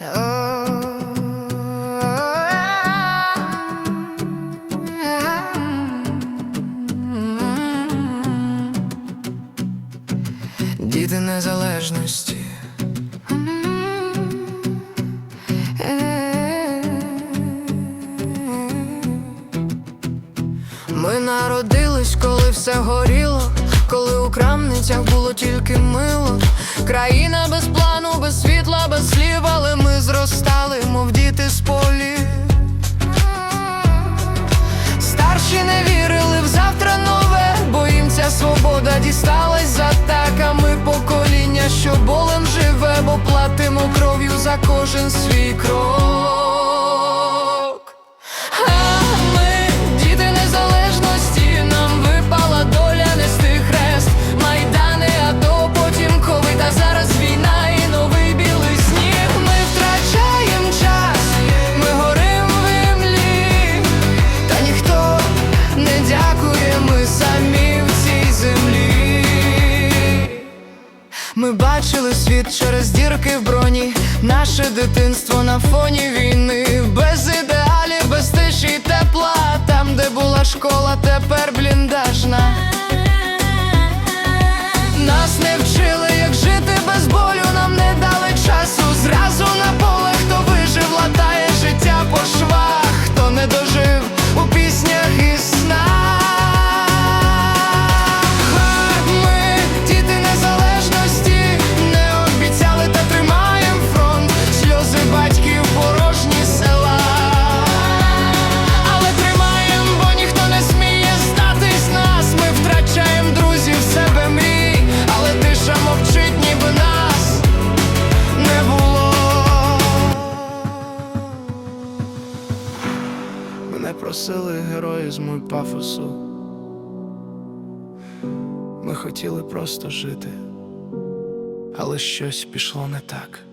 Діти незалежності. Ми народились, коли все горіло, коли у крамницях було тільки мило, країна без плану, без світла, без слів, але дісталась за таками покоління, що болем живе, бо платимо кров'ю за кожен свій кров. світ через дірки в броні, наше дитинство на фоні війни. Без не просили героїзму і пафосу. Ми хотіли просто жити, але щось пішло не так.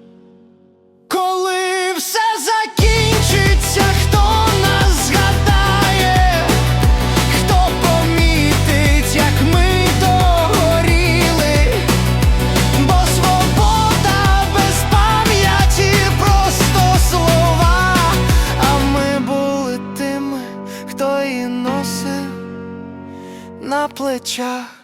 на плечах.